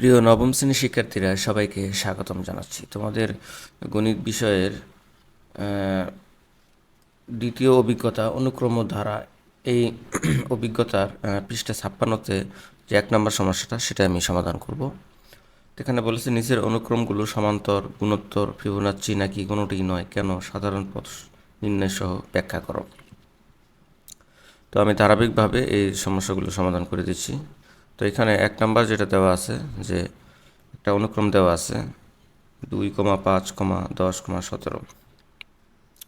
প্রিয় নবম শ্রেণির শিক্ষার্থীরা সবাইকে স্বাগতম জানাচ্ছি। তোমাদের গণিত বিষয়ের দ্বিতীয় অভিজ্ঞতা অনুক্রম ধারা এই অভিজ্ঞতার পৃষ্ঠা ছাপ্পান্নতে যে এক নম্বর সমস্যাটা, সেটা আমি সমাধান করব। এখানে বলেছে নিচের অনুক্রমগুলো সমান্তর, গুণোত্তর ফিবোনাচ্ছি নাকি কোনোটি নয়, কেন? সাধারণ পথ নির্ণয় সহ ব্যাখ্যা করো। তো আমি ধারাবাহিকভাবে এই সমস্যাগুলো সমাধান করে দিচ্ছি। তো এখানে এক নাম্বার যেটা দেওয়া আছে, যে একটা অনুক্রম দেওয়া আছে, দুই কমা পাঁচ কমা দশ কমা সতেরো।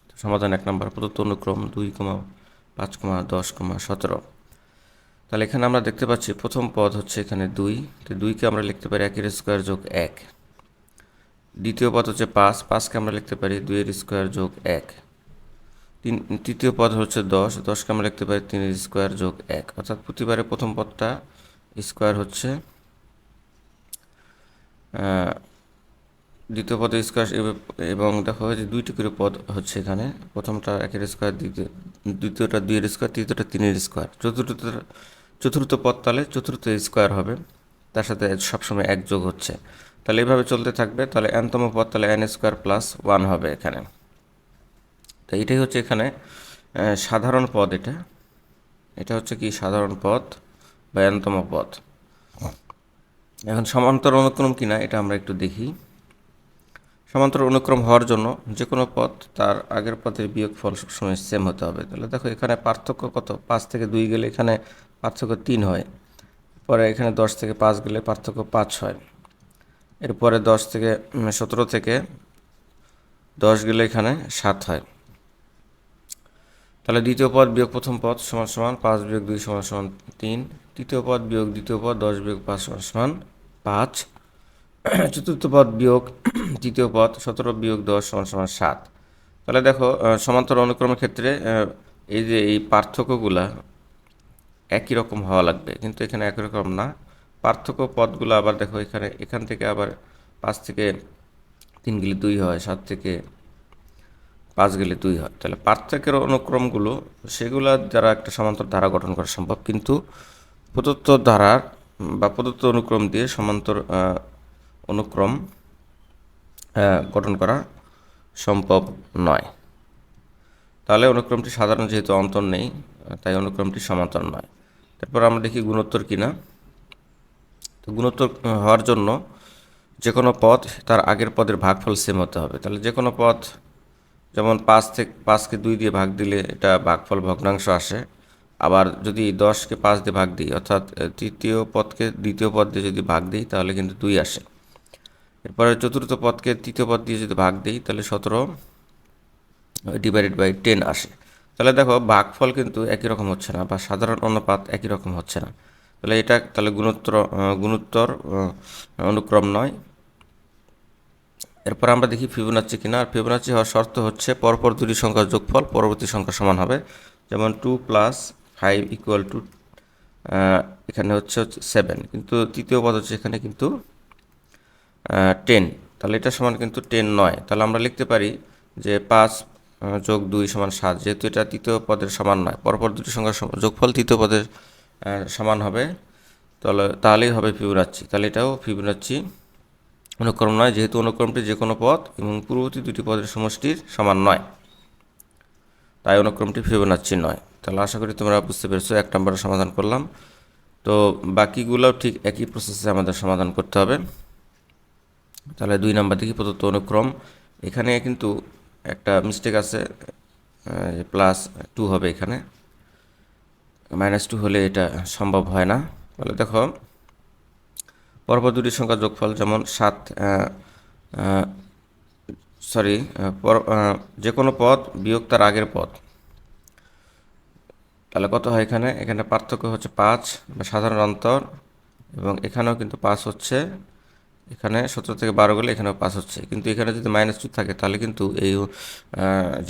তো সমাধান এক নাম্বার, প্রদত্ত অনুক্রম দুই কমা পাঁচ কমা দশ কমা সতেরো। তাহলে এখানে আমরা দেখতে পাচ্ছি প্রথম পদ হচ্ছে এখানে দুই। তো দুইকে আমরা লিখতে পারি একের স্কোয়ার যোগ এক। দ্বিতীয় পদ হচ্ছে পাঁচ, পাঁচকে আমরা লিখতে পারি দুইয়ের স্কোয়ার যোগ এক। তিন, তৃতীয় পদ হচ্ছে দশ, দশকে আমরা লিখতে পারি তিনের স্কোয়ার যোগ এক। অর্থাৎ প্রতিবারে প্রথম পদটা স্কোয়ার হচ্ছে দ্বিতীয় পদে স্কোয়ার এবং দেখো যে দুইটি করে পদ হচ্ছে এখানে। প্রথমটা একের স্কোয়ার, দ্বিতীয়, দ্বিতীয়টা দুইয়ের স্কোয়ার, তৃতীয়টা তিনের স্কোয়ার। চতুর্থ চতুর্থ পদ তাহলে চতুর্থ স্কোয়ার হবে। তার সাথে সবসময় এক যোগ হচ্ছে। তাহলে এইভাবে চলতে থাকবে। তাহলে এনতম পদ তাহলে এন স্কোয়ার প্লাস ওয়ান হবে এখানে। তো এটাই হচ্ছে এখানে সাধারণ পদ এটা। এটা হচ্ছে কি? সাধারণ পদ। বা এনতম পদ এখন সমান্তর অনুক্রম কিনা এটা আমরা একটু দেখি। সমান্তর অনুক্রম হওয়ার জন্য যে কোনো পথ তার আগের পথের বিয়োগ ফল সবসময় সেম হতে হবে। তাহলে দেখো, এখানে পার্থক্য কত? পাঁচ থেকে দুই গেলে এখানে পার্থক্য তিন হয়। পরে এখানে দশ থেকে পাঁচ গেলে পার্থক্য পাঁচ হয়। এরপরে দশ থেকে সতেরো থেকে দশ গেলে এখানে সাত হয়। তাহলে দ্বিতীয় পদ বিয়োগ প্রথম পদ সমান সমান পাঁচ বিয়োগ দুই সমান সমান তিন। তৃতীয় পদ বিয়োগ দ্বিতীয় পদ, দশ বিয়োগ পাঁচ সমান পাঁচ। চতুর্থ পদ বিয়োগ তৃতীয় পদ, সতেরো বিয়োগ দশ সমান সমান সাত। তাহলে দেখো সমান্তর অনুক্রমের ক্ষেত্রে এই যে এই পার্থক্যগুলা একই রকম হওয়া লাগবে, কিন্তু এখানে একই রকম না। পার্থক্য পদগুলো আবার দেখো, এখানে, এখান থেকে আবার পাঁচ থেকে তিন গেলে দুই হয়, সাত থেকে পাঁচ গেলে দুই হয়। তাহলে পার্থক্যের অনুক্রমগুলো, সেগুলা দ্বারা একটা সমান্তর ধারা গঠন করা সম্ভব, কিন্তু প্রদত্ত ধারার বা প্রদত্ত অনুক্রম দিয়ে সমান্তর অনুক্রম গঠন করা সম্ভব নয়। তাহলে অনুক্রমটি সাধারণ যেহেতু অন্তর নেই, তাই অনুক্রমটি সমান্তর নয়। তারপর আমরা দেখি গুণোত্তর কিনা। তো গুণোত্তর হওয়ার জন্য যে কোনো পথ তার আগের পদের ভাগফল সেম হতে হবে। তাহলে যে কোনো পথ যেমন পাঁচ থেকে, পাঁচকে দুই দিয়ে ভাগ দিলে এটা ভাগফল ভগ্নাংশ আসে। আবার যদি দশকে পাঁচ দিয়ে ভাগ দিই, অর্থাৎ তৃতীয় পদকে দ্বিতীয় পদ দিয়ে যদি ভাগ দিই, তাহলে কিন্তু দুই আসে। এরপরে চতুর্থ পদকে তৃতীয় পদ দিয়ে যদি ভাগ দিই, তাহলে সতেরো ডিভাইডেড বাই টেন আসে। তাহলে দেখো, ভাগফল কিন্তু একই রকম হচ্ছে না, বা সাধারণ অনুপাত একই রকম হচ্ছে না। তাহলে এটা, তাহলে গুণোত্তর গুণোত্তর অনুক্রম নয়। এরপর আমরা দেখি ফিবোনাচ্ছি কিনা। আর ফিবোনাচ্ছি হওয়ার শর্ত হচ্ছে পরপর দুটি সংখ্যার যোগফল পরবর্তী সংখ্যা সমান হবে। যেমন two plus five equal to এখানে হচ্ছে হচ্ছে সেভেন কিন্তু তৃতীয় পদ হচ্ছে এখানে কিন্তু টেন তাহলে এটা সমান কিন্তু টেন নয়। তাহলে আমরা লিখতে পারি যে পাঁচ যোগ দুই সমান সাত। যেহেতু এটা তৃতীয় পদের সমান নয়, পরপর দুটি সংখ্যার সম- যোগফল তৃতীয় পদের সমান হবে। তাহলে, তাহলেই হবে ফিবোনাচ্ছি তাহলে এটাও ফিবোনাচ্ছি অনুক্রম নয়, যেহেতু অনুক্রমটি যে কোনো পদ এবং পূর্ববর্তী দুটি পদের সমষ্টির সমান নয়। তাই অনুক্রমটি ফিবোনাচ্ছি নয়। তাহলে আশা করি তোমরা বুঝতে পেরেছ, এক নম্বরে সমাধান করলাম। তো বাকিগুলোও ঠিক একই প্রসেসে আমাদের সমাধান করতে হবে। তাহলে দুই নাম্বার দেখি প্রদত্ত অনুক্রম। এখানে কিন্তু একটা মিস্টেক আছে প্লাস টু হবে এখানে। মাইনাস টু হলে এটা সম্ভব হয় না। তাহলে দেখো, পরপর দুটি সংখ্যা যোগফল যেমন সাত সরি যে কোনো পদ বিয়োগ তার আগের পদ। তাহলে কত হয় এখানে? এখানে পার্থক্য হচ্ছে পাঁচ বা সাধারণ অন্তর, এবং এখানেও কিন্তু পাঁচ হচ্ছে, এখানে সতেরো থেকে বারো গেলে এখানেও পাস হচ্ছে। কিন্তু এখানে যদি মাইনাস টু থাকে, তাহলে কিন্তু এই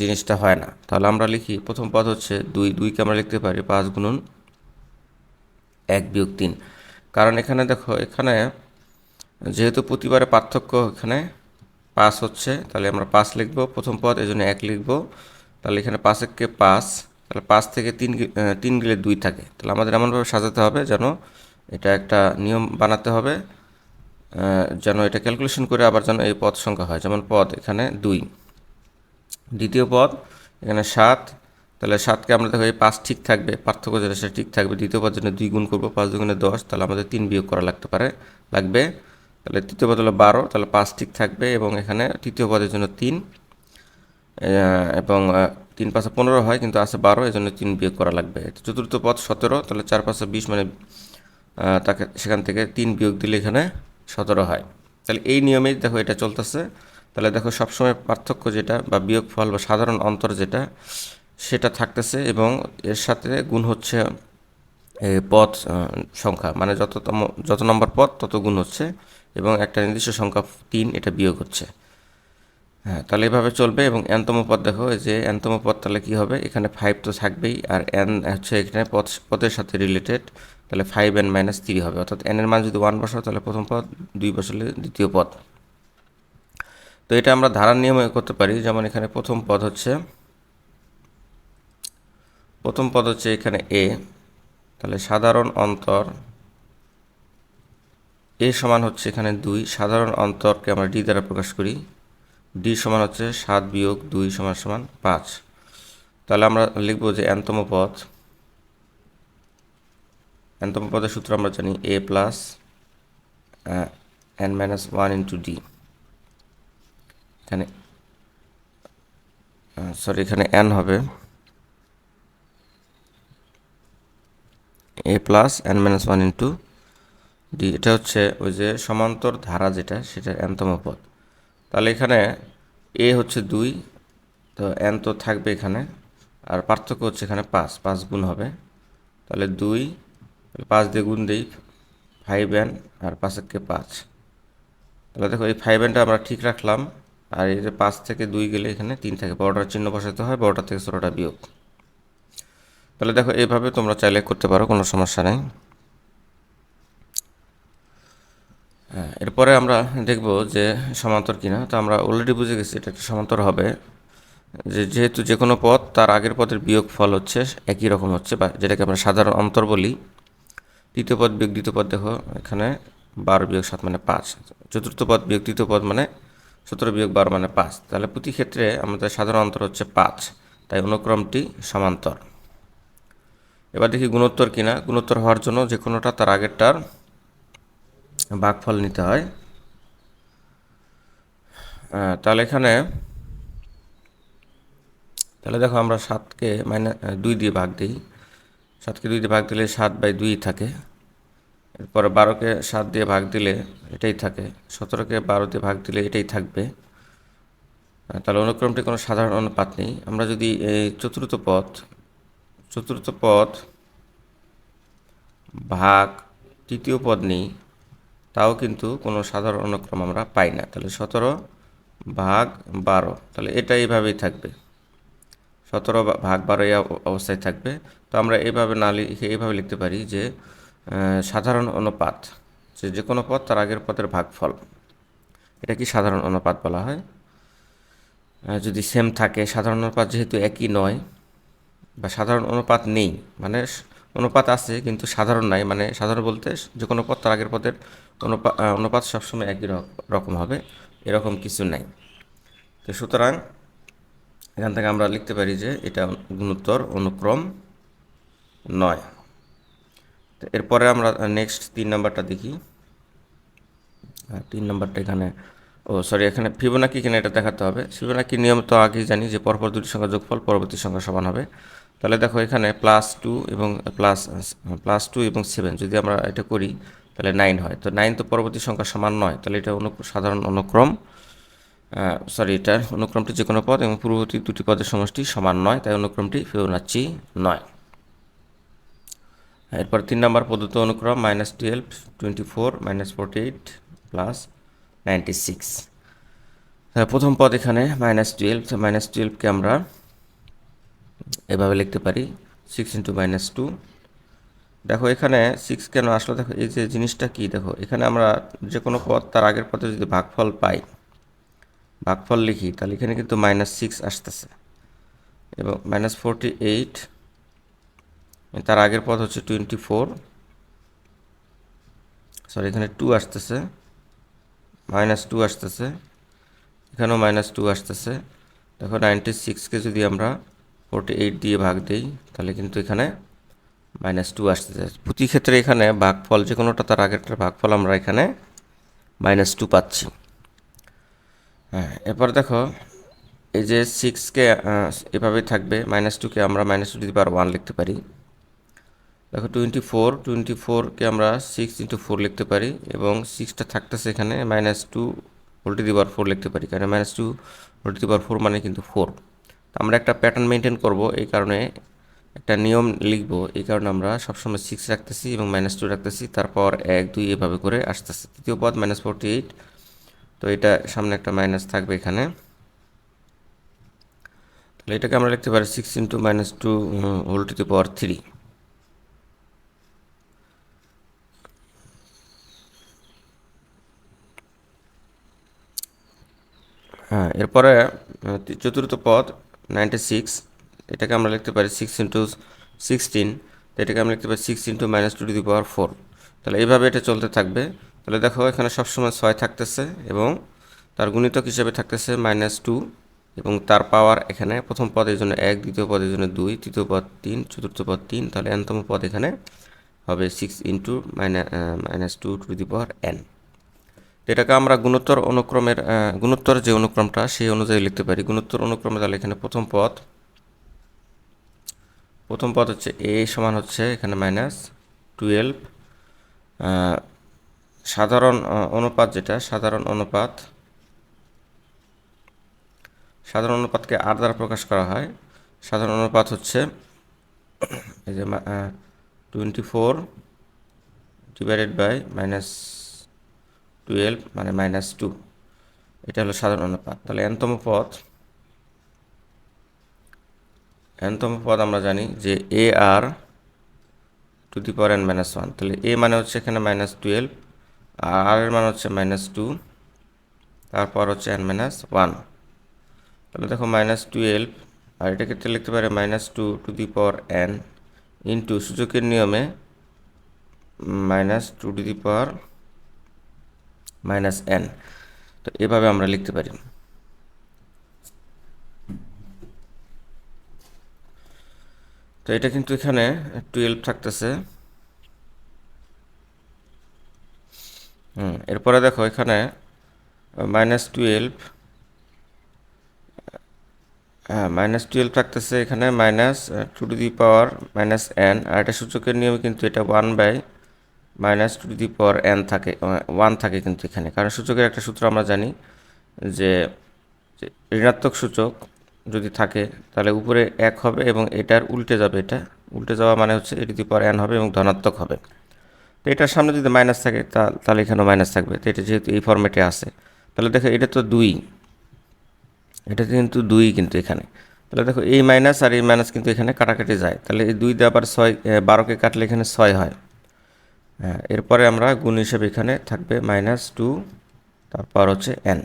জিনিসটা হয় না। তাহলে আমরা লিখি, প্রথম পদ হচ্ছে দুই, দুইকে আমরা লিখতে পারি পাঁচ গুণন এক বিয়োগ তিন। কারণ এখানে দেখো, এখানে যেহেতু প্রতিবারে পার্থক্য এখানে পাস হচ্ছে, তাহলে আমরা পাঁচ লিখব, প্রথম পদ এই জন্য এক লিখব, তাহলে এখানে পাঁচ এককে পাঁচ তাহলে পাঁচ থেকে তিন তিন গেলে দুই থাকে। তাহলে আমাদের এমনভাবে সাজাতে হবে যেন এটা একটা নিয়ম বানাতে হবে যেন এটা ক্যালকুলেশন করে আবার যেন এই পদ সংখ্যা হয়। যেমন পদ এখানে দুই। দ্বিতীয় পদ এখানে সাত। তাহলে সাতকে আমরা দেখো এই পাঁচ ঠিক থাকবে, পার্থক্য যেটা সেটা ঠিক থাকবে। দ্বিতীয় পদ জন্য দুই গুণ করব, পাঁচ দুগুণে দশ। তাহলে আমাদের তিন বিয়োগ করা লাগতে পারে, লাগবে। তাহলে তৃতীয় পদ হলো বারো, তাহলে পাঁচ ঠিক থাকবে এবং এখানে তৃতীয় পদের জন্য তিন। এবং তিন পাঁচে পনেরো হয়, কিন্তু আছে বারো এই জন্য তিন বিয়োগ করা লাগবে। চতুর্থ পদ সতেরো, তাহলে চার পাঁচে বিশ মানে তাকে সেখান থেকে তিন বিয়োগ দিলে এখানে সতেরো হয়। তাহলে এই নিয়মেই দেখো এটা চলতেছে। তাহলে দেখো সবসময় পার্থক্য যেটা বা বিয়োগ ফল বা সাধারণ অন্তর যেটা, সেটা থাকতেছে এবং এর সাথে গুণ হচ্ছে পদ সংখ্যা। মানে যততম, যত নম্বর পথ তত গুণ হচ্ছে এবং একটা নির্দিষ্ট সংখ্যা তিন, এটা বিয়োগ হচ্ছে। হ্যাঁ তাহলে এভাবে চলবে এবং এনতম পদ দেখো যে এনতম পদ তাহলে কী হবে? এখানে ফাইভ তো থাকবেই, আর এন হচ্ছে এখানে পদ, পদের সাথে রিলেটেড তাহলে ফাইভ এন মাইনাস থ্রি হবে। অর্থাৎ এন এর মান যদি ওয়ান বসাও, তাহলে প্রথম পদ, দুই বসালে দ্বিতীয় পদ। তো এটা আমরা ধারার নিয়মে করতে পারি, যেমন এখানে প্রথম পদ হচ্ছে, প্রথম পদ হচ্ছে এখানে এ তাহলে সাধারণ অন্তর এ সমান হচ্ছে এখানে দুই, সাধারণ অন্তরকে আমরা ডি দ্বারা প্রকাশ করি। ডি সমান হচ্ছে সাত বিয়োগ দুই সমান সমান পাঁচ। তাহলে আমরা লিখব যে এনতম পদ। এনতম পদের সূত্র আমরা জানি a plus n minus one into d এখানে সরি এখানে এন হবে। A plus n minus one into d এটা হচ্ছে ওই যে সমান্তর ধারা যেটা সেটার এনতম পদ। তাহলে এখানে এ হচ্ছে দুই, তো এন তো থাকবে এখানে, আর পার্থক্য হচ্ছে এখানে পাঁচ পাঁচ গুণ হবে। তাহলে দুই পাঁচ দিয়ে গুণ দিই ফাইভ এন আর পাঁচেরকে পাঁচ। তাহলে দেখো এই ফাইভ এনটা আমরা ঠিক রাখলাম, আর এই যে পাঁচ থেকে দুই গেলে এখানে তিন থাকে, বড়টার চিহ্ন বসাতে হয়, বড়টা থেকে ছোটোটা বিয়োগ। তাহলে দেখো এইভাবে তোমরা চাইলে করতে পারো, কোনো সমস্যা নেই। হ্যাঁ এরপরে আমরা দেখব যে সমান্তর কিনা। তো আমরা অলরেডি বুঝে গেছি এটা একটা সমান্তর হবে। যে যেহেতু যে কোনো পদ তার আগের পদের বিয়োগ ফল হচ্ছে একই রকম হচ্ছে বা যেটাকে আমরা সাধারণ অন্তর বলি। তৃতীয় পদ বিয়োগ দ্বিতীয় পদ দেখো, এখানে বারো বিয়োগ সাত মানে পাঁচ। চতুর্থ পদ বিয়োগ তৃতীয় পদ মানে সতেরো বিয়োগ বারো মানে পাঁচ। তাহলে প্রতি ক্ষেত্রে আমাদের সাধারণ অন্তর হচ্ছে পাঁচ। তাই অনুক্রমটি সমান্তর। এবার দেখি গুণোত্তর কিনা। গুণোত্তর হওয়ার জন্য যে কোনোটা তার আগেরটার ভাগফল নিতে হয়। তাহলে এখানে, তাহলে দেখো আমরা সাতকে মাইনাস দুই দিয়ে ভাগ দিই। সাতকে দুই দিয়ে ভাগ দিলে সাত বাই দুই থাকে। এরপরে বারোকে সাত দিয়ে ভাগ দিলে এটাই থাকে। সতেরোকে বারো দিয়ে ভাগ দিলে এটাই থাকবে। তাহলে অনুক্রমটি কোনো সাধারণ অনুপাত নেই। আমরা যদি এই চতুর্থ পদ চতুর্থ পদ ভাগ তৃতীয় পদ নিই তাও কিন্তু কোনো সাধারণ অনুক্রম আমরা পাই না। তাহলে সতেরো ভাগ বারো, তাহলে এটা এইভাবেই থাকবে। সতেরো ভাগ বারো এই অবস্থায় থাকবে। তো আমরা এইভাবে না লিখে এইভাবে লিখতে পারি যে সাধারণ অনুপাত, যে যে কোনো পদ তার আগের পদের ভাগফল। এটা কি সাধারণ অনুপাত বলা হয়? যদি সেম থাকে, সাধারণ অনুপাত যেহেতু একই নয় বা সাধারণ অনুপাত নেই মানে অনুপাত আছে কিন্তু সাধারণ নাই মানে সাধারণ বলতে যে কোনো পদ তার আগের পদের অনুপাত অনুপাত সবসময় একই রকম হবে, এরকম কিছু নাই। তো সুতরাং, এখান থেকে আমরা লিখতে পারি যে এটা গুণোত্তর অনুক্রম নয়। তো এরপরে আমরা নেক্সট তিন নাম্বারটা দেখি। তিন নাম্বারটা এখানে, ও সরি এখানে ফিবোনাকি কিনা এটা দেখাতে হবে। ফিবোনাকি নিয়ম তো আগেই জানি যে পরপর দুটি সংখ্যা যোগফল, পরবর্তী সংখ্যা সমান হবে। তাহলে দেখো এখানে প্লাস টু এবং প্লাস প্লাস টু এবং সেভেন যদি আমরা এটা করি তাহলে নাইন হয়। তো নাইন তো পরবর্তী সংখ্যা সমান নয়। তাহলে এটা অনু, সাধারণ অনুক্রম। সরি এটার অনুক্রমটি যে কোনো পদ এবং পূর্ববর্তী দুটি পদের সমষ্টি সমান নয়, তাই অনুক্রমটি ফিবোনাচ্চি নয়। এরপর তিন নম্বর পদ্ধতি অনুক্রম minus twelve twenty four minus forty eight plus ninety six প্রথম পদ এখানে মাইনাস টুয়েলভ মাইনাস টুয়েলভকে আমরা এভাবে লিখতে পারি। সিক্স ইন্টু মাইনাস টু দেখো, এখানে সিক্স কেন আসলো? দেখো, এই যে জিনিসটা কি? দেখো, এখানে আমরা যে কোনো পদ তার আগের পথে যদি ভাগফল পাই, ভাগফল লিখি, তাহলে এখানে কিন্তু মাইনাস সিক্স আসতেছে। এবং মাইনাস ফোরটি এইট তার আগের পথ হচ্ছে টোয়েন্টি ফোর সরি এখানে টু আসতেছে। মাইনাস টু আসতেছে। এখানেও মাইনাস টু আসতেছে। দেখো নাইনটি সিক্সকে যদি আমরা ফোরটি এইট দিয়ে ভাগ দিই, তাহলে কিন্তু এখানে মাইনাস টু আসতেছে প্রতি ক্ষেত্রে এখানে ভাগফল যে কোনোটা তার আগেরটার ভাগফল আমরা এখানে মাইনাস টু পাচ্ছি। হ্যাঁ এরপর দেখো, এই যে সিক্সকে এভাবে থাকবে, মাইনাস টুকে আমরা মাইনাস টু দিতে পার ওয়ান লিখতে পারি। দেখো টোয়েন্টি ফোর টোয়েন্টি ফোরকে আমরা সিক্স ইন্টু ফোর লিখতে পারি, এবং সিক্সটা থাকতেছে এখানে মাইনাস টু ভোল্টি দিবার ফোর লিখতে পারি, কারণ মাইনাস টু ভোল্টি দিবার ফোর মানে কিন্তু ফোর আমরা একটা প্যাটার্ন মেনটেন করব, এই কারণে একটা নিয়ম লিখব, এই কারণে আমরা সবসময় সিক্স রাখতেছি এবং মাইনাস টু রাখতেছি, তারপর এক, দুই এভাবে করে আসতেছে। তৃতীয় পদ মাইনাস ফোরটি এইট তো এটা সামনে একটা মাইনাস থাকবে এখানে। তাহলে এটাকে আমরা লিখতে পারি six into minus two whole two the power three হ্যাঁ এরপরে চতুর্থ পদ নাইনটি সিক্স এটাকে আমরা লিখতে পারি সিক্স ইন্টু সিক্সটিন এটাকে আমরা লিখতে পারি six into minus two two the power four তাহলে এইভাবে এটা চলতে থাকবে। তাহলে দেখো এখানে সবসময় ছয় থাকতেছে এবং তার গুণিতক হিসেবে থাকতেছে মাইনাস টু এবং তার পাওয়ার এখানে প্রথম পদের জন্য এক, দ্বিতীয় পদের জন্য দুই, তৃতীয় পদ তিন, চতুর্থ পদ তিন, তাহলে এনতম পদ এখানে হবে six into minus two two the power n এটাকে আমরা গুণোত্তর অনুক্রমের গুণোত্তর যে অনুক্রমটা, সেই অনুযায়ী লিখতে পারি। গুণোত্তর অনুক্রমে তাহলে এখানে প্রথম পদ প্রথম পদ হচ্ছে এ সমান হচ্ছে এখানে মাইনাস টুয়েলভ সাধারণ অনুপাত যেটা, সাধারণ অনুপাত, সাধারণ অনুপাতকে আর দ্বারা প্রকাশ করা হয়। সাধারণ অনুপাত হচ্ছে এই যে twenty four divided by minus twelve মানে মাইনাস টু এটা হলো সাধারণ অনুপাত। তাহলে এনতম পদ। এনতম পদ আমরা জানি যে a r two the power n minus one তাহলে এ মানে হচ্ছে এখানে মাইনাস টুয়েলভ আর এর মানে হচ্ছে মাইনাস টু তারপর হচ্ছে এন মাইনাস ওয়ান তাহলে দেখো মাইনাস টুয়েলভ আর এটা ক্ষেত্রে লিখতে পারে minus two two the power n into সূচকের নিয়মে minus two two the power minus n তো এভাবে আমরা লিখতে পারি। তো এটা কিন্তু এখানে টুয়েলভ থাকতেছে। হুম, এরপরে দেখো এখানে মাইনাস টুয়েলভ হ্যাঁ মাইনাস টুয়েলভ থাকতেছে এখানে minus two two the power minus n আর এটা সূচকের নিয়মে কিন্তু এটা one by minus two two the power n থাকে ওয়ান থাকে কিন্তু এখানে। কারণ সূচকের একটা সূত্র আমরা জানি যে ঋণাত্মক সূচক যদি থাকে, তাহলে উপরে এক হবে এবং এটার উল্টে যাবে এটা। উল্টে যাওয়া মানে হচ্ছে এ টু দি পাওয়ার এন হবে এবং ধনাত্মক হবে। তো এটার সামনে যদি মাইনাস থাকে তাহলে এখানেও মাইনাস থাকবে। তো এটা যেহেতু এই ফর্মেটে আছে, তাহলে দেখো এটা তো দুই। এটা কিন্তু দুই কিন্তু এখানে। তাহলে দেখো এই মাইনাস আর এই মাইনাস কিন্তু এখানে কাটাকাটি যায়। তাহলে এই দুই দিয়ে ছয় বারোকে কাটলে এখানে ছয় হয়। হ্যাঁ এরপরে আমরা গুণ হিসেবে এখানে থাকবে মাইনাস টু তারপর হচ্ছে এন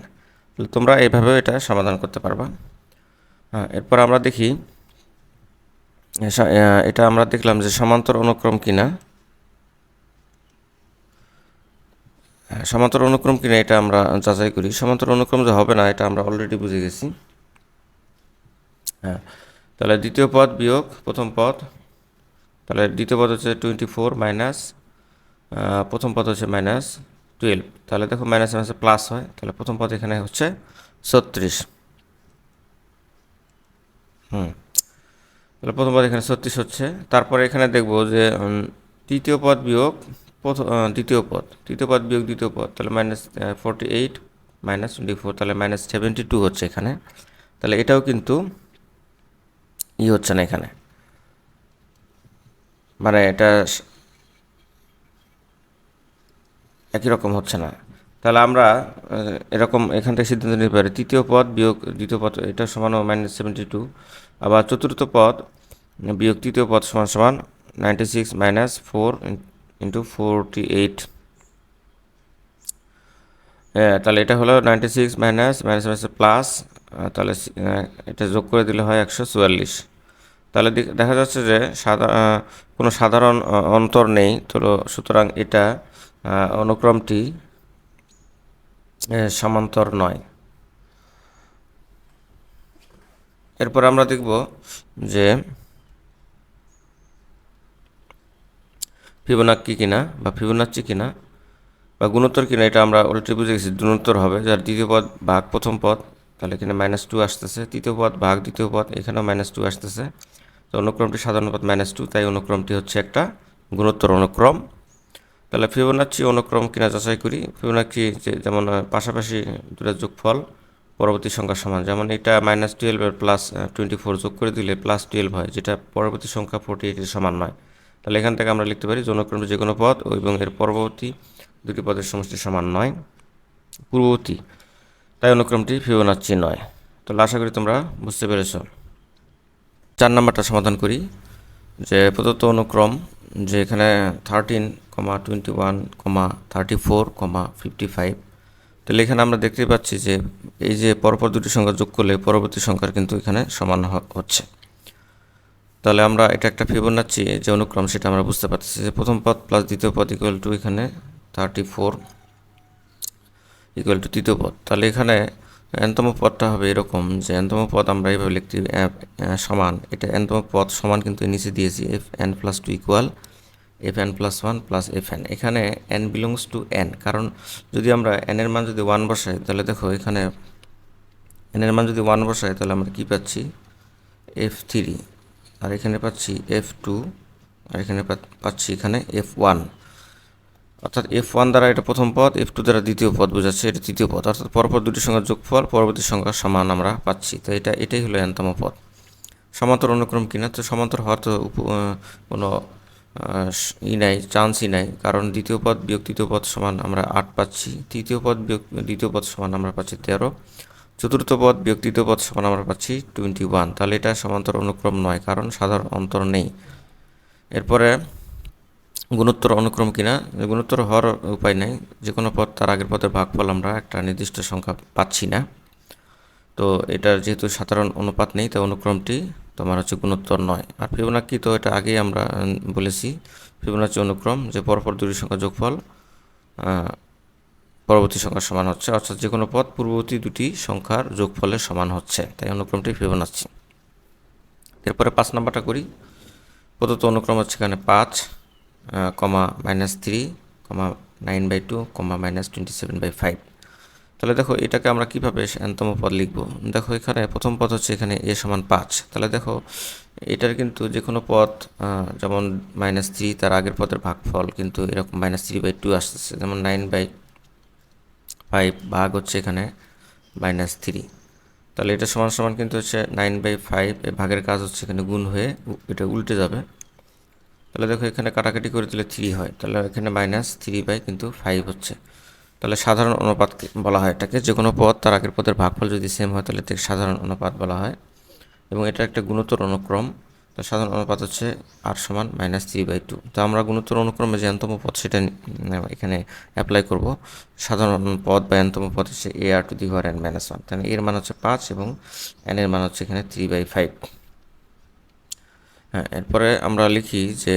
তাহলে তোমরা এইভাবেও এটা সমাধান করতে পারবা। হ্যাঁ এরপর আমরা দেখি এটা আমরা দেখলাম যে সমান্তর অনুক্রম কিনা। হ্যাঁ, সমান্তর অনুক্রম কিনা এটা আমরা যাচাই করি। সমান্তর অনুক্রম যে হবে না এটা আমরা অলরেডি বুঝে গেছি। হ্যাঁ তাহলে দ্বিতীয় পদ বিয়োগ প্রথম পদ। তাহলে দ্বিতীয় পদ হচ্ছে টোয়েন্টি ফোর মাইনাস প্রথম পদ হচ্ছে মাইনাস টুয়েলভ তাহলে দেখো মাইনাস মাইনাসে প্লাস হয় তাহলে প্রথম পদ এখানে হচ্ছে ছত্রিশ। হুম। তাহলে প্রথম পদ এখানে ছত্রিশ হচ্ছে। তারপরে এখানে দেখব যে তৃতীয় পদ বিয়োগ প্রথম দ্বিতীয় পদ। তৃতীয় পদ বিয়োগ দ্বিতীয় পদ, তাহলে minus forty eight minus twenty four তাহলে মাইনাস সেভেন্টি টু হচ্ছে এখানে। তাহলে এটাও কিন্তু ই হচ্ছে না এখানে। মানে এটা একই রকম হচ্ছে না। তাহলে আমরা এরকম এখান থেকে সিদ্ধান্ত নিতে পারি। তৃতীয় পদ বিয়োগ, দ্বিতীয় পদ, এটা সমান মাইনাস সেভেন্টি টু আবার চতুর্থ পদ বিয়োগ, তৃতীয় পদ সমান সমান ninety six minus four into forty eight হ্যাঁ তাহলে এটা হলো ninety six minus minus minus plus তাহলে এটা যোগ করে দিলে হয় একশো চুয়াল্লিশ। তাহলে দেখা যাচ্ছে যে সাদা কোনো সাধারণ অন্তর নেই। তো সুতরাং এটা অনুক্রমটি সমান্তর নয়। এরপর আমরা দেখব যে ফিবোনাক্কি কিনা বা ফিবোনাচ্চি কিনা বা গুণোত্তর কিনা, এটা আমরা অলরেডি বুঝে গেছি, গুণোত্তর হবে। যার দ্বিতীয় পদ ভাগ প্রথম পদ, তাহলে এখানে মাইনাস টু আসতেছে। তৃতীয় পদ ভাগ দ্বিতীয় পদ, এখানেও মাইনাস টু আসতেছে। তো অনুক্রমটি সাধারণ পদ মাইনাস টু তাই অনুক্রমটি হচ্ছে একটা গুণোত্তর, অনুক্রম। তাহলে ফিবোনাচ্চি অনুক্রম কিনা যাচাই করি। ফিবোনাচ্চি যেমন পাশাপাশি দুটা যোগফল পরবর্তী সংখ্যা সমান। যেমন এটা মাইনাস টুয়েলভ এর প্লাস টোয়েন্টি ফোর যোগ করে দিলে প্লাস টুয়েলভ হয়, যেটা পরবর্তী সংখ্যা ফোর্টি এইটের সমান নয়। তাহলে এখান থেকে আমরা লিখতে পারি যে অনুক্রমটি যে কোনো পদ এবং এর পরবর্তী দুটি পদের সমষ্টি সমান নয়। পূর্ববর্তী, তাই অনুক্রমটি ফিবোনাচ্চি নয়। তাহলে আশা করি তোমরা বুঝতে পেরেছ। চার নাম্বারটা সমাধান করি, যে প্রদত্ত অনুক্রম যে এখানে thirteen comma twenty one comma thirty four comma fifty five তাহলে এখানে আমরা দেখতে পাচ্ছি যে এই যে পরপর দুটি সংখ্যা যোগ করলে পরবর্তী সংখ্যার কিন্তু এখানে সমান হচ্ছে। তাহলে আমরা এটা একটা ফিবোনাচ্চি যে অনুক্রম সেটা আমরা বুঝতে পারতেছি যে প্রথম পদ প্লাস দ্বিতীয় পদ ইকুয়াল টু এখানে থার্টি ফোর ইকুয়াল টু তৃতীয় পদ। তাহলে এখানে এনতম পদটা হবে এরকম যে এনতম পদ আমরা এইভাবে লিখতে সমান। এটা এনতম পদ সমান কিন্তু নিচে দিয়েছি, f n plus two equal f n plus one plus f n. এখানে এন বিলংস টু এন, কারণ যদি আমরা এন এর মান যদি ওয়ান বসাই, তাহলে দেখো এখানে এন এর মান যদি ওয়ান বসাই, তাহলে আমরা কী পাচ্ছি? F three. আর এখানে পাচ্ছি এফ টু, আর এখানে পাচ্ছি এখানে এফ ওয়ান। অর্থাৎ এফ ওয়ান দ্বারা এটা প্রথম পদ এফ টু দ্বারা দ্বিতীয় পদ বোঝাচ্ছে, এটা তৃতীয় পদ। অর্থাৎ পরপর দুটি সংখ্যার যোগফল, পরবর্তী সংখ্যার সমান আমরা পাচ্ছি। তো এটা, এটাই হলো এনতম পদ। সমান্তর অনুক্রম কিনা তো সমান্তর হওয়ার তো কোনো ই নাই চান্সই নাই। কারণ দ্বিতীয় পদ বিয়োগ তৃতীয় পদ সমান আমরা আট পাচ্ছি। তৃতীয় পদ বিয়োগ, দ্বিতীয় পদ সমান আমরা পাচ্ছি তেরো। চতুর্থ পদ বিয়োগ তৃতীয় পদ সমান আমরা পাচ্ছি টোয়েন্টি ওয়ান তাহলে এটা সমান্তর অনুক্রম নয়, কারণ সাধারণ অন্তর নেই। এরপরে গুণোত্তর অনুক্রম কিনা? গুণোত্তর হওয়ার উপায় নাই। যে কোনো পদ তার আগের পদের ভাগফল আমরা একটা নির্দিষ্ট সংখ্যা পাচ্ছি না। তো এটার যেহেতু সাধারণ অনুপাত নেই, তাই অনুক্রমটি তোমার হচ্ছে গুণোত্তর নয়। আর ফিবোনাক্কি তো এটা আগেই আমরা বলেছি। ফিবোনাচ্চি অনুক্রম যে পরপর দুটি সংখ্যা যোগফল পরবর্তী সংখ্যার সমান হচ্ছে। অর্থাৎ যে কোনো পদ পূর্ববর্তী দুটি সংখ্যার যোগফলের সমান হচ্ছে। তাই অনুক্রমটি ফিবোনাচ্চি। এরপরে পাঁচ নাম্বারটা করি। প্রদত্ত অনুক্রম হচ্ছে এখানে পাঁচ। Comma minus three comma nine by two comma minus twenty seven by five তাহলে দেখো এটাকে আমরা কীভাবে এনতম পদ লিখব? দেখো এখানে প্রথম পদ হচ্ছে এখানে এ সমান পাঁচ। তাহলে দেখো এটার কিন্তু যে কোনো পদ যেমন মাইনাস থ্রি তার আগের পদের ভাগফল কিন্তু এরকম মাইনাস থ্রি বাই টু আসতেছে। যেমন নাইন বাই ফাইভ ভাগ হচ্ছে এখানে মাইনাস থ্রি তাহলে এটা সমান সমান কিন্তু হচ্ছে নাইন বাই ফাইভ ভাগের কাজ হচ্ছে এখানে গুণ হয়ে এটা উল্টে যাবে। তাহলে দেখো এখানে কাটাকাটি করে দিলে থ্রি হয়, তাহলে এখানে মাইনাস থ্রি বাই কিন্তু ফাইভ হচ্ছে। তাহলে সাধারণ অনুপাত বলা হয় এটাকে? যে কোনো পদ তার আগের পদের ভাগফল যদি সেম হয় তাহলে এটাকে সাধারণ অনুপাত বলা হয়। এবং এটা একটা গুণোত্তর অনুক্রম, তো সাধারণ অনুপাত হচ্ছে আর সমান মাইনাস থ্রি বাই টু তো আমরা গুণোত্তর অনুক্রমে যে এনতম পদ সেটা এখানে অ্যাপ্লাই করব। সাধারণ পদ বা এনতম পদ হচ্ছে এ আর টু দি হওয়ার এন মাইনাস ওয়ান তাহলে এর মান হচ্ছে পাঁচ এবং এন এর মান হচ্ছে এখানে থ্রি বাই ফাইভ হ্যাঁ এরপরে আমরা লিখি যে,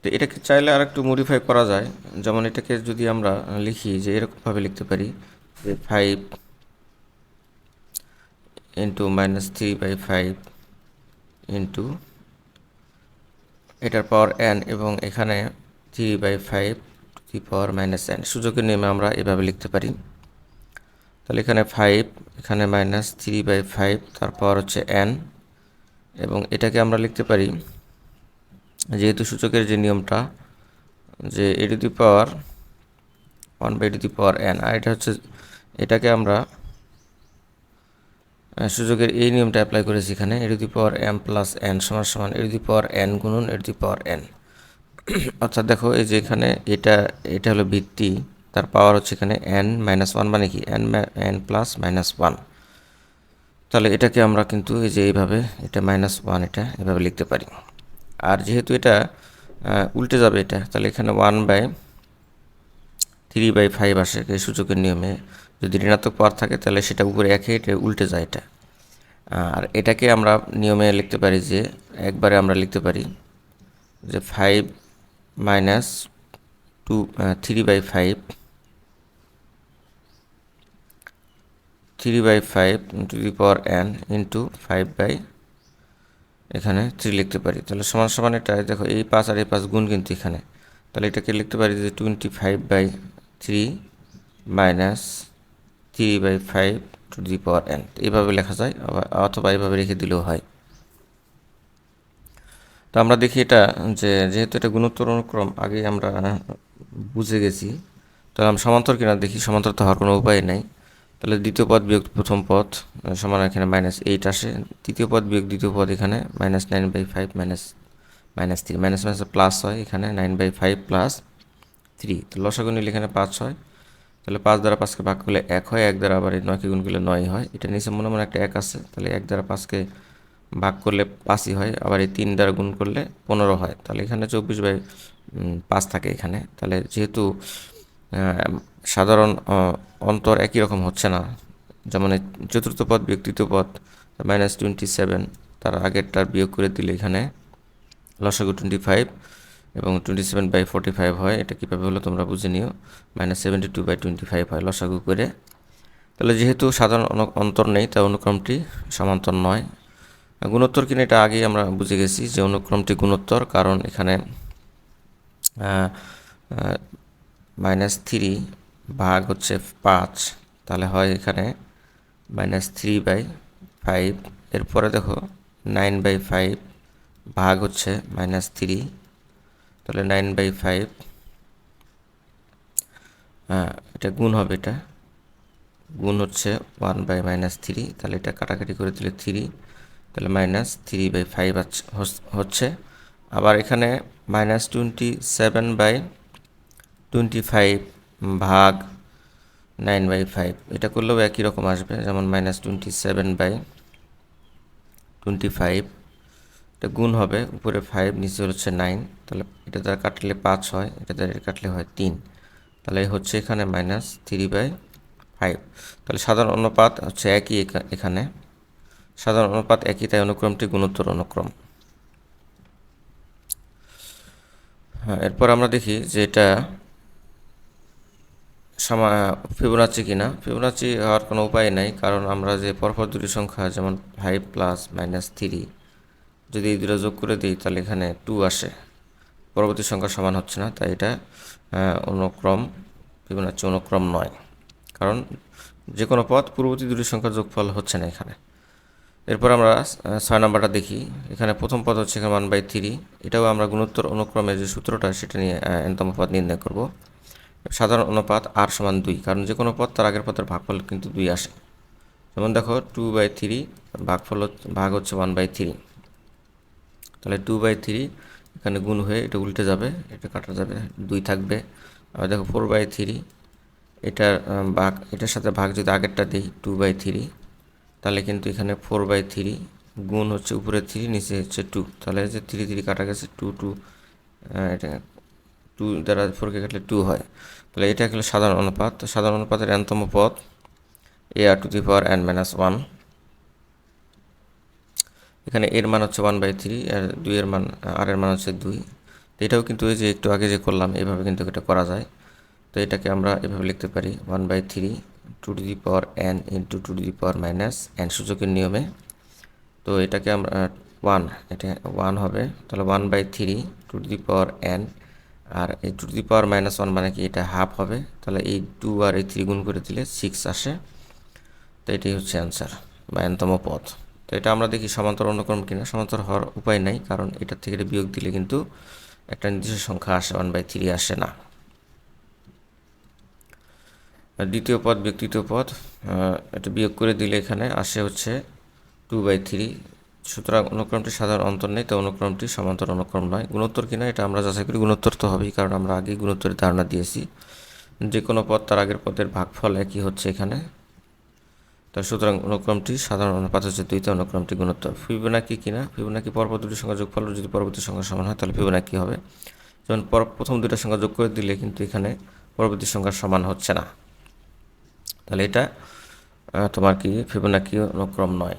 তো এটাকে চাইলে আর একটু মডিফাই করা যায়। যেমন এটাকে যদি আমরা লিখি যে, এরকমভাবে লিখতে পারি যে five into minus three by five into এটার পাওয়ার এন এবং এখানে three by five three power minus n সুযোগের নিয়মে আমরা এভাবে লিখতে পারি। তাহলে এখানে ফাইভ এখানে মাইনাস থ্রি বাই ফাইভ তার পাওয়ার হচ্ছে এন এবং এটাকে আমরা লিখতে পারি যেহেতু সূচকের যে নিয়মটা যে a two the power one by two the power n আর এটা হচ্ছে এটাকে আমরা সূচকের এই নিয়মটা অ্যাপ্লাই করেছি এখানে a two the power m plus n সমান সমান এ টু দি পাওয়ার এন গুণন এ টু দি পাওয়ার এন অর্থাৎ দেখো এই যে এখানে এটা এটা হলো ভিত্তি, তার পাওয়ার হচ্ছে এখানে এন মাইনাস ওয়ান মানে কি? N n plus minus one তাহলে এটাকে আমরা কিন্তু এই যে এইভাবে, এটা মাইনাস ওয়ান এটা এভাবে লিখতে পারি। আর যেহেতু এটা উল্টে যাবে এটা, তাহলে এখানে one by three by five আসে, এই সূচকের নিয়মে। যদি ঋণাত্মক পাওয়ার থাকে, তাহলে সেটা উপরে একে এটা উল্টে যায় এটা। আর এটাকে আমরা নিয়মে লিখতে পারি যে, একবারে আমরা লিখতে পারি যে five minus two three by five three by five two the power n into five by এখানে থ্রি লিখতে পারি। তাহলে সমান সমান এটা, দেখো, এই পাঁচ আর এই পাঁচ গুণ কিন্তু এখানে। তাহলে এটাকে লিখতে পারি যে twenty five by three minus three by five two the power n এইভাবে লেখা যায়, অথবা এইভাবে রেখে দিলেও হয়। তো আমরা দেখি এটা যে, যেহেতু এটা গুণোত্তর অনুক্রম আগে আমরা বুঝে গেছি। তাহলে আমরা সমান্তর কিনা দেখি, সমান্তর তো হওয়ার কোনো উপায় নেই। তাহলে দ্বিতীয় পদ বিয়োগ প্রথম পদ সমান এখানে মাইনাস এইট আসে। তৃতীয় পদ বিয়োগ দ্বিতীয় পদ এখানে minus nine by five minus minus three minus minus plus হয় এখানে nine by five plus three তো লসাগু নিলে এখানে পাঁচ হয়। তাহলে পাঁচ দ্বারা পাঁচকে ভাগ করলে এক হয়, এক দ্বারা আবার এই নয়কে গুণ করলে নয় হয়। এটা নিচে মনে মনে একটা এক আছে। তাহলে এক দ্বারা পাঁচকে ভাগ করলে পাঁচই হয়, আবার এই তিন দ্বারা গুণ করলে পনেরো হয়। তাহলে এখানে চব্বিশ বাই পাঁচ থাকে এখানে। তাহলে যেহেতু সাধারণ অন্তর একই রকম হচ্ছে না। যেমন চতুর্থ পদ বিয়োগ তৃতীয় পদ মাইনাস টোয়েন্টি সেভেন তার আগেরটার বিয়োগ করে দিলে এখানে লসাগু টোয়েন্টি ফাইভ এবং twenty seven by forty five হয়। এটা কীভাবে হলো তোমরা বুঝে নিও। Minus seventy two by twenty five হয় লসাগু করে। তাহলে যেহেতু সাধারণ অন্তর নেই, তাই অনুক্রমটি সমান্তর নয়। গুণোত্তর কিনা এটা আগেই আমরা বুঝে গেছি যে অনুক্রমটি গুণোত্তর, কারণ এখানে মাইনাস থ্রি ভাগ হচ্ছে পাঁচ, তাহলে হয় এখানে মাইনাস থ্রি বাই ফাইভ এরপরে দেখো নাইন বাই ফাইভ ভাগ হচ্ছে মাইনাস থ্রি তাহলে নাইন বাই ফাইভ হ্যাঁ এটা গুণ হবে এটা, গুণ হচ্ছে ওয়ান বাই মাইনাস থ্রি তাহলে এটা কাটাকাটি করে দিলে থ্রি তাহলে মাইনাস থ্রি বাই ফাইভ হচ্ছে। আবার এখানে minus twenty seven by twenty five ভাগ নাইন বাই ফাইভ এটা করলেও একই রকম আসবে, যেমন minus twenty seven by twenty five এটা গুণ হবে, উপরে ফাইভ নিচে হচ্ছে নাইন তাহলে এটা দ্বারা কাটলে পাঁচ হয়, এটা দ্বারা কাটলে হয় তিন। তাহলে হচ্ছে এখানে মাইনাস থ্রি বাই ফাইভ তাহলে সাধারণ অনুপাত হচ্ছে একই এখা- এখানে। সাধারণ অনুপাত একই, তাই অনুক্রমটি গুণোত্তর অনুক্রম। হ্যাঁ এরপর আমরা দেখি যে এটা সমা ফিবোনাচি কিনা? ফিবোনাচি হওয়ার কোনো উপায় নাই, কারণ আমরা যে পরপর দুটি সংখ্যা, যেমন ফাইভ প্লাস মাইনাস থ্রি যদি এই দুটো যোগ করে দিই, তাহলে এখানে টু আসে। পরবর্তী সংখ্যা সমান হচ্ছে না, তাই এটা অনুক্রম ফিবোনাচি অনুক্রম নয়। কারণ যে কোনো পথ পূর্ববর্তী দুটি সংখ্যার যোগফল হচ্ছে না এখানে। এরপর আমরা ছয় নাম্বারটা দেখি। এখানে প্রথম পদ হচ্ছে এখানে ওয়ান বাই থ্রি এটাও আমরা গুণোত্তর অনুক্রমের যে সূত্রটা, সেটা নিয়ে এনতম পদ নির্ণয় করব। সাধারণ অনুপাত আর সমান দুই, কারণ যে কোনো পদ তার আগের পদের ভাগফল কিন্তু দুই আসে। যেমন দেখো টু বাই থ্রি ভাগফল ভাগ হচ্ছে ওয়ান বাই থ্রি তাহলে টু বাই থ্রি এখানে গুণ হয়ে এটা উল্টে যাবে, এটা কাটা যাবে, দুই থাকবে। আবার দেখো ফোর বাই থ্রি এটার ভাগ, এটার সাথে ভাগ যদি আগেরটা দিই টু বাই থ্রি তাহলে কিন্তু এখানে ফোর বাই থ্রি গুণ হচ্ছে উপরে থ্রি নিচে হচ্ছে টু তাহলে যে থ্রি থ্রি কাটা গেছে টু টু এটা টু দ্বারা ফোরকে কাটলে টু হয়। তাহলে এটা হলো সাধারণ অনুপাত। তো সাধারণ অনুপাতের এনতম পদ a r two the power n minus one এখানে এর মান হচ্ছে ওয়ান বাই থ্রি আর দুইয়ের মান, আর এর মান হচ্ছে দুই। তো এটাও কিন্তু ওই যে একটু আগে যে করলাম, এভাবে কিন্তু এটা করা যায়। তো এটাকে আমরা এভাবে লিখতে পারি one by three two two the power n into two two the power minus n সূচকের নিয়মে। তো এটাকে আমরা ওয়ান এটা ওয়ান হবে। তাহলে one by three two two the power n আর এই two the power minus one মানে কি এটা হাফ হবে? তাহলে এই টু আর এই থ্রি গুণ করে দিলে সিক্স আসে। তো এটাই হচ্ছে অ্যান্সার বা পথ তো এটা আমরা দেখি সমান্তর অনুক্রম কিনা। সমান্তর হওয়ার উপায় নাই, কারণ এটার থেকে এটা বিয়োগ দিলে কিন্তু একটা নির্দিষ্ট সংখ্যা আসে ওয়ান বাই থ্রি আসে না। দ্বিতীয় পদ বিয়োগ তৃতীয় পদ এটা বিয়োগ করে দিলে এখানে আসে হচ্ছে টু বাই থ্রি সুতরাং অনুক্রমটি সাধারণ অন্তর নেই, তো অনুক্রমটি সমান্তর অনুক্রম নয়। গুণোত্তর কিনা এটা আমরা যাচাই করি। গুণোত্তর তো হবেই, কারণ আমরা আগেই গুণোত্তরের ধারণা দিয়েছি। যে কোনো পদ তার আগের পদের ভাগফল একই হচ্ছে এখানে। তো সুতরাং অনুক্রমটি সাধারণ অনুপাত হচ্ছে দুইটা অনুক্রমটি গুণোত্তর। ফিবোনাকি কিনা ফিবোনাকি পরপর দুটি সংখ্যা যোগফল, যদি পরবর্তী সংখ্যা সমান হয়, তাহলে ফিবোনাকি হবে। যেমন পর প্রথম দুইটা সংখ্যা যোগ করে দিলে কিন্তু এখানে পরবর্তী সংখ্যা সমান হচ্ছে না। তাহলে এটা তোমার কি ফিবোনাকি অনুক্রম নয়।